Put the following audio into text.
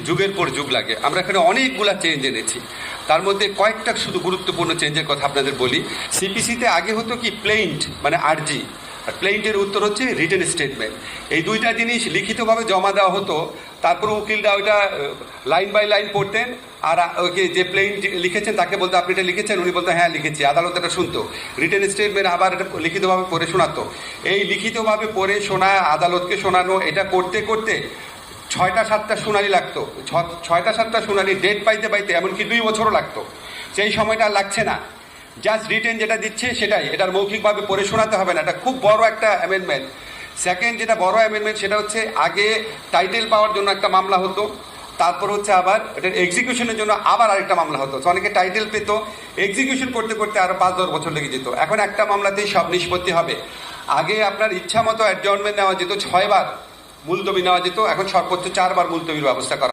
যুগের পর যুগ লাগে। আমরা এখানে অনেকগুলা চেঞ্জ এনেছি। তার মধ্যে কয়েকটা শুধু গুরুত্বপূর্ণ চেঞ্জের কথা আপনাদের বলি। সিপিসিতে আগে হতো কি প্লেইন্ট মানে আরজি আর প্লেইন্টের উত্তর হচ্ছে রিটেন স্টেটমেন্ট এই দুইটা জিনিস লিখিতভাবে জমা দেওয়া হতো। তারপর উকিলরা ওইটা লাইন বাই লাইন পড়তেন। আর ওকে যে প্লেইন লিখেছেন, তাকে বলতো আপনি এটা লিখেছেন? উনি বলতো হ্যাঁ লিখেছি। আদালত এটা শুনতো। রিটেন স্টেটমেন্ট আবার এটা লিখিতভাবে পড়ে শোনাতো। এই লিখিতভাবে পড়ে শোনা, আদালতকে শোনানো, এটা করতে করতে ছয়টা, সাতটা শুনানি লাগতো। ছয়টা, সাতটা শুনানি ডেট পাইতে পাইতে এমনকি দুই বছরও লাগতো। সেই সময়টা লাগছে না। জাস্ট রিটেন যেটা দিচ্ছে সেটাই। এটার মৌখিকভাবে পড়ে শোনাতে হবে না। এটা খুব বড় একটা অ্যামেন্ডমেন্ট সেকেন্ড যেটা বড় অ্যামেন্ডমেন্ট সেটা হচ্ছে আগে টাইটেল পাওয়ার জন্য একটা মামলা হতো। তারপর হচ্ছে আবার এটার এক্সিকিউশনের জন্য আবার আরেকটা মামলা হতো। অনেকে টাইটেল পেতো। এক্সিকিউশন করতে করতে আরও পাঁচ, দশ বছর লেগে যেত। এখন একটা মামলাতেই সব নিষ্পত্তি হবে। আগে আপনার ইচ্ছা মতো অ্যাডজর্নমেন্ট নেওয়া যেত ছয়বার। মুলতবি নেওয়া যেত। এখন সর্বোচ্চ চারবার মুলতবির ব্যবস্থা করা